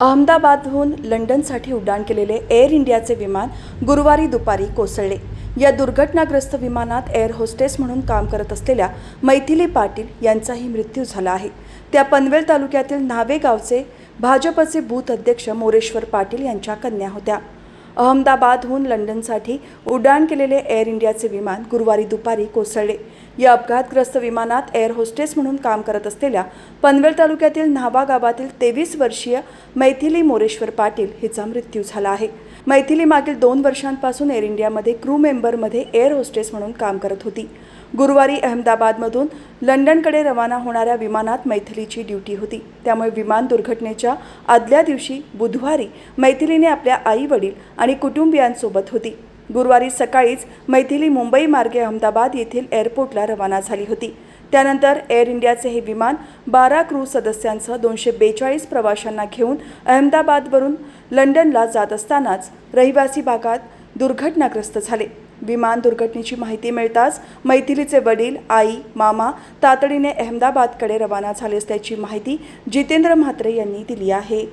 अहमदाबादहून लंडनसाठी उड्डाण केलेले एअर इंडियाचे विमान गुरुवारी दुपारी कोसळले. या दुर्घटनाग्रस्त विमानात एअर होस्टेस म्हणून काम करत असलेल्या मैथिली पाटील यांचाही मृत्यू झाला आहे. त्या पनवेल तालुक्यातील न्हावे गावचे भाजपचे बूथ अध्यक्ष मोरेश्वर पाटील यांच्या कन्या होत्या. अहमदाबादहून लंडनसाठी उड्डाण केलेले एअर इंडियाचे विमान गुरुवारी दुपारी कोसळले. या अपघातग्रस्त विमानात एअर होस्टेस म्हणून काम करत असलेल्या पनवेल तालुक्यातील न्हावा गावातील तेवीस वर्षीय मैथिली मोरेश्वर पाटील हिचा मृत्यू झाला आहे. मैथिली मागील दोन वर्षांपासून एअर इंडियामध्ये क्रू मेंबरमध्ये एअर होस्टेस म्हणून काम करत होती. गुरुवारी अहमदाबादमधून लंडनकडे रवाना होणाऱ्या विमानात मैथिलीची ड्युटी होती. त्यामुळे विमान दुर्घटनेच्या आदल्या दिवशी बुधवारी मैथिलीने आपल्या आई वडील आणि कुटुंबियांसोबत होती. गुरुवारी सकाळीच मैथिली मुंबई मार्गे अहमदाबाद येथील एअरपोर्टला रवाना झाली होती. त्यानंतर एअर इंडियाचे हे विमान बारा क्रू सदस्यांसह दोनशे बेचाळीस प्रवाशांना घेऊन अहमदाबादवरून लंडनला जात असतानाच रहिवासी भागात दुर्घटनाग्रस्त झाले. विमान दुर्घटनेची माहिती मिळताच मैथिलीचे वडील आई मामा तातडीने अहमदाबादकडे रवाना झाले असल्याची माहिती जितेंद्र म्हात्रे यांनी दिली आहे.